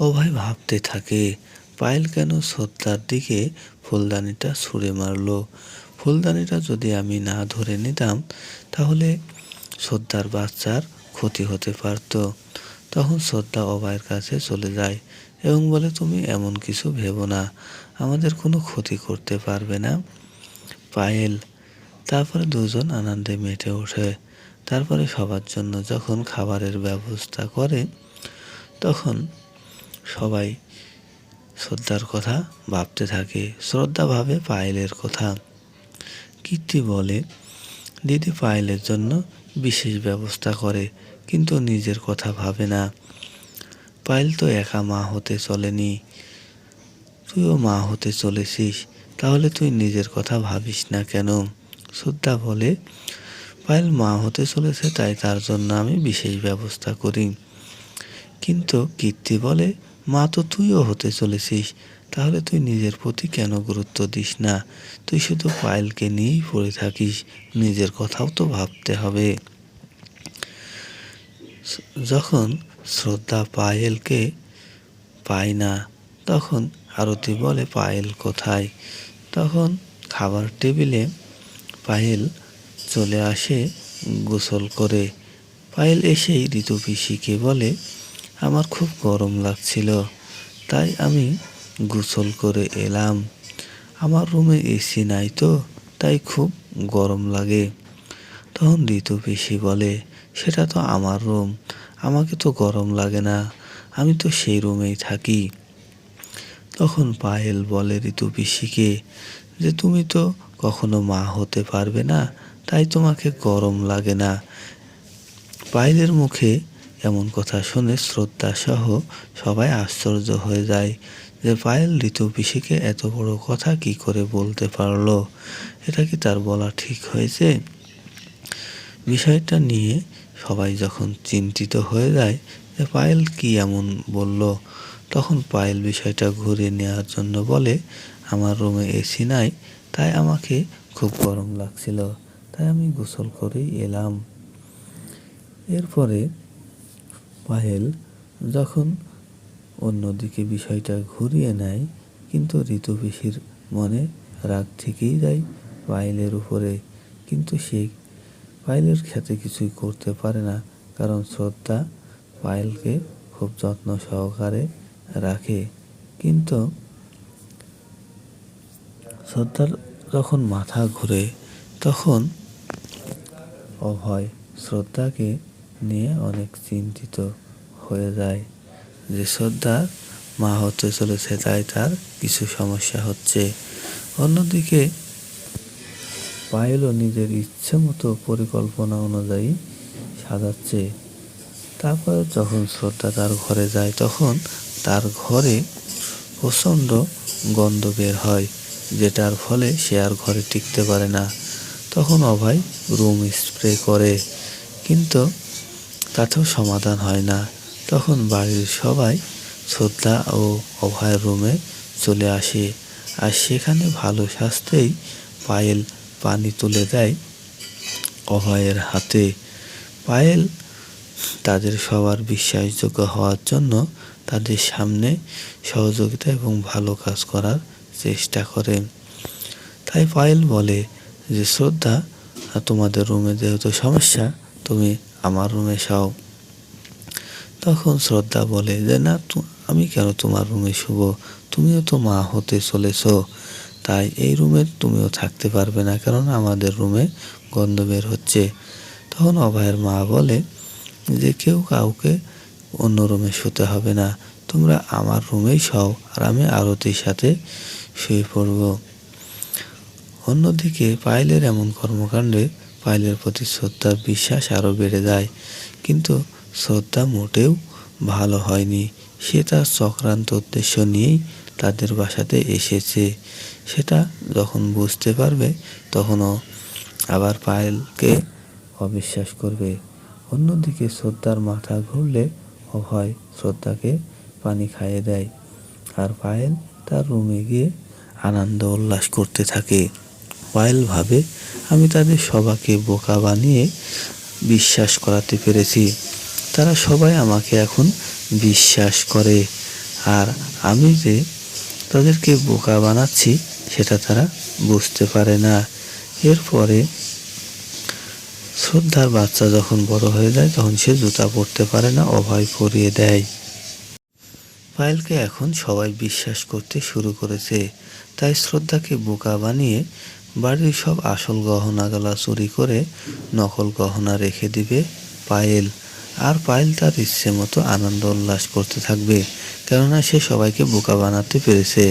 অভয় ভাবতে থাকে, পায়েল কেন শ্রদ্ধার দিকে ফুলদানিটা ছুঁড়ে মারলো? ফুলদানিটা যদি আমি না ধরে নিতাম, তাহলে শ্রদ্ধার বাচ্চার ক্ষতি হতে পারত। তখন শ্রদ্ধা অভয়ের কাছে চলে যায় এবং বলে, তুমি এমন কিছু ভেবো না, আমাদের কোনো ক্ষতি করতে পারবে না। পায়েল, তারপরে দুজন আনন্দে মেতে ওঠে। তারপরে সবার জন্য যখন খাবারের ব্যবস্থা করে, তখন সবাই শ্রদ্ধার কথা ভাবতে থাকে, শ্রদ্ধা ভাবে পায়েলের কথা। কীর্তি বলে, দিদি পায়েলের জন্য বিশেষ ব্যবস্থা করে, কিন্তু নিজের কথা ভাবে না। পায়েল তো একা মা হতে চলেনি। তুইও মা হতে চলেছিস, তাহলে তুই নিজের কথা ভাবিস না কেন? শ্রদ্ধা বলে, পায়েল মা হতে চলেছে, তাই তার জন্য আমি বিশেষ ব্যবস্থা করি। কিন্তু কীর্তি বলে মা তো তুইও হতে চলেছিস, তাহলে তুই নিজের প্রতি কেন গুরুত্ব দিস না? তুই শুধু পায়েলকে নিয়েই পড়ে থাকিস, নিজের কথাও তো ভাবতে হবে। যখন শ্রদ্ধা পায়েলকে পায় না, তখন আরতি বলে, পায়েল কোথায়? তখন খাবার টেবিলে পায়েল চলে আসে গোসল করে। পায়েল এসেই ঋতু পিসিকে বলে আমার খুব গরম লাগছিল, তাই আমি গোসল করে এলাম। আমার রুমে এসি নাই তো, তাই খুব গরম লাগে। তখন ঋতু পিসি বলে, সেটা তো আমার রুম, আমাকে তো গরম লাগে না, আমি তো সেই রুমেই থাকি। তখন পায়েল বলে ঋতু পিসিকে যে, তুমি তো কখনো মা হতে পারবে না, তাই তোমাকে গরম লাগে না। পায়েলের মুখে এমন কথা শুনে শ্রদ্ধা সহ সবাই আশ্চর্য হয়ে যায় যে পায়েল ঋতু পিসিকে এত বড় কথা কি করে বলতে পারল? এটা কি তার বলা ঠিক হয়েছে? বিষয়টা নিয়ে সবাই যখন চিন্তিত হয়ে যায় যে পায়েল কি এমন বলল, তখন পায়েল বিষয়টা ঘুরে নেওয়ার জন্য বলে, আমার রুমে এসি নাই, তাই আমাকে খুব গরম লাগছিল, তাই আমি গোসল করেই এলাম। এরপরে পায়েল যখন অন্যদিকে বিষয়টা ঘুরিয়ে নেয়, কিন্তু ঋতু মনে রাগ থেকেই যায় পায়েলের উপরে। কিন্তু সে পায়েলের ক্ষেত্রে কিছুই করতে পারে না, কারণ শ্রদ্ধা পায়েলকে খুব যত্ন সহকারে রাখে। কিন্তু শ্রদ্ধার যখন মাথা ঘুরে, তখন অভয় শ্রদ্ধাকে নিয়ে অনেক চিন্তিত হয়ে যায়। যে শ্রদ্ধা মা হতে চলেছে, তাই তার কিছু সমস্যা হচ্ছে। অন্যদিকে পায়েলও নিজের ইচ্ছে মতো পরিকল্পনা অনুযায়ী সাজাচ্ছে। তারপরে যখন শ্রদ্ধা তার ঘরে যায়, তখন তার ঘরে প্রচণ্ড গন্ধ বের হয়, যেটার ফলে সে আর ঘরে টিকতে পারে না। তখন অভয় রুম স্প্রে করে, কিন্তু তাতেও সমাধান হয় না। তখন বাড়ির সবাই শ্রদ্ধা ও অভয়ের রুমে চলে আসে আর সেখানে ভালো স্বাস্থ্যেই পায়েল পানি তুলে দেয় অভয়ের হাতে। পায়েল তাদের সবার বিশ্বাসযোগ্য হওয়ার জন্য তাদের সামনে সহযোগিতা এবং ভালো কাজ করার চেষ্টা করে। তাই পায়েল বলে যে, শ্রদ্ধা, তোমাদের রুমে যেহেতু সমস্যা, তুমি আমার রুমে শাও তখন শ্রদ্ধা বলে, যে না আমি কেন তোমার রুমে শুভ তুমিও তো মা হতে চলেছ। তাই এই রুমে তুমিও থাকতে পারবে না কারণ আমাদের রুমে গন্ধ বের হচ্ছে। তখন অভয়ের মা বলে, যে কেউ কাউকে অন্য রুমে শুতে হবে না। তোমরা আমার রুমেই শাও, আর আমি আরতির সাথে শুয়ে পড়ব। অন্যদিকে পায়েলের এমন কর্মকাণ্ডে পায়েলের প্রতি শ্রদ্ধার বিশ্বাস আরও বেড়ে যায়। কিন্তু শ্রদ্ধা মোটেও ভালো হয়নি। সে তার চক্রান্ত উদ্দেশ্য নিয়েই তাদের বাসাতে এসেছে। সেটা যখন বুঝতে পারবে, তখনও আবার পায়েলকে অবিশ্বাস করবে। অন্যদিকে শ্রদ্ধার মাথা ঘুরলে অভয় শ্রদ্ধাকে পানি খাইয়ে দেয়। আর পায়েল তার রুমে গিয়ে আনন্দ উল্লাস করতে থাকে। পায়েল ভাবে আমি তাদের সবাইকে বোকা বানিয়ে বিশ্বাস করাতে পেরেছি। তারা সবাই আমাকে এখন বিশ্বাস করে। আর আমি যে তাদেরকে বোকা বানাচ্ছি, সেটা তারা বুঝতে পারে না। এরপরে শ্রদ্ধার বাচ্চা যখন বড় হয়ে যায়, তখন সে জুতা পরতে পারে না, অভয় পরিয়ে দেয়। পায়েলকে এখন সবাই বিশ্বাস করতে শুরু করেছে। তাই শ্রদ্ধাকে বোকা বানিয়ে বাড়ির সব আসল গহনাগালা চুরি করে নকল গহনা রেখে দিবে পায়েল। আর পায়েল তার ইচ্ছে মতো আনন্দ উল্লাস করতে থাকবে। কেননা সে সবাইকে বোকা বানাতে পেরেছে।